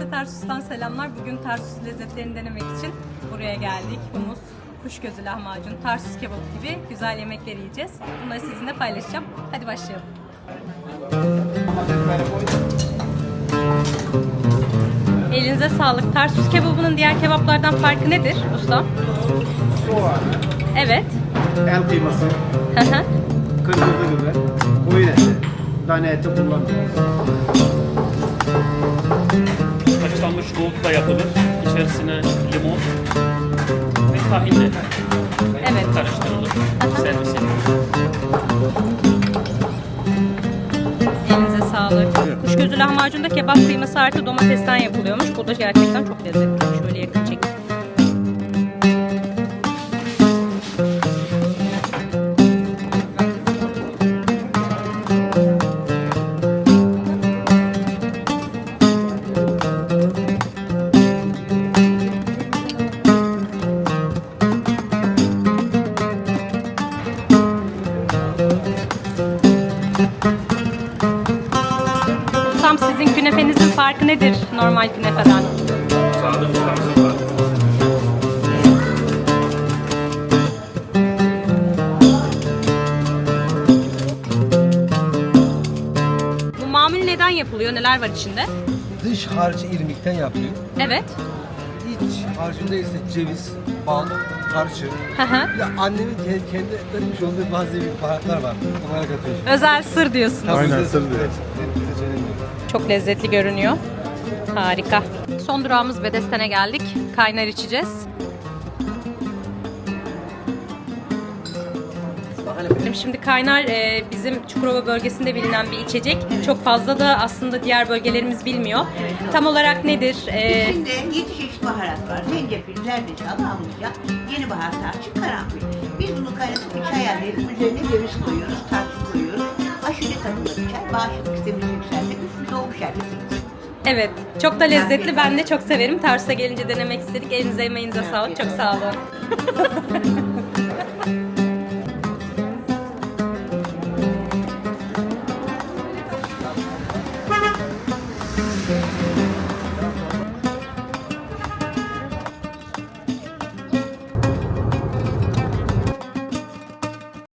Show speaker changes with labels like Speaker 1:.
Speaker 1: Herkese Tarsus'tan selamlar. Bugün Tarsus lezzetlerini denemek için buraya geldik. Humus, kuş gözü lahmacun, Tarsus kebabı gibi güzel yemekler yiyeceğiz. Bunları sizinle paylaşacağım. Hadi başlayalım. Elinize sağlık. Tarsus kebabının diğer kebaplardan farkı nedir usta?
Speaker 2: Soğan,
Speaker 1: Evet.
Speaker 2: el kıyması,
Speaker 1: Hı hı.
Speaker 2: kırmızı biber, koyun eti, dana eti kullanıyoruz.
Speaker 3: Nohutla yapılır. İçerisine limon ve tahinle
Speaker 1: Evet.
Speaker 3: karıştırılır. Servis edilir.
Speaker 1: Elinize sağlık. Kuş gözü lahmacun da kebap kıyması artı domatesten yapılıyormuş. Bu da gerçekten çok lezzetli. Şöyle yakın çekeyim. Farkı nedir normal künefeden?
Speaker 3: Var.
Speaker 1: Bu mamul neden yapılıyor? Neler var içinde?
Speaker 4: Dış harcı irmikten yapılıyor.
Speaker 1: Evet.
Speaker 4: İç harcında ise ceviz, bal, tarçın.
Speaker 1: Hı
Speaker 4: annemin ke- kendi öğretmiş olduğu bazı bir baharatlar var. Onlara katıyoruz.
Speaker 1: Özel sır diyorsunuz.
Speaker 4: Aynen sır diyor.
Speaker 1: Çok lezzetli görünüyor. Harika. Son durağımız Bedesten'e geldik. Kaynar içeceğiz. Şimdi kaynar e, bizim Çukurova bölgesinde bilinen bir içecek. Çok fazla da aslında diğer bölgelerimiz bilmiyor. Tam olarak nedir? E,
Speaker 5: İçinde 7 çeşit baharat var. Zencefil, zerdeçal, amlıca, yeni bahar, tarçın, karanfil. Biz bunu kaynatıp bir çay ayarlayıp üzerine ceviz koyuyoruz, tarçın koyuyoruz. Aşırı tadında bir çay. Bağışıklık sistemini şerbeti.
Speaker 1: evet, çok da lezzetli. Ben de çok severim. Tarsus'a gelince denemek istedik. Elinize emeğinize sağlık. Çok sağ olun.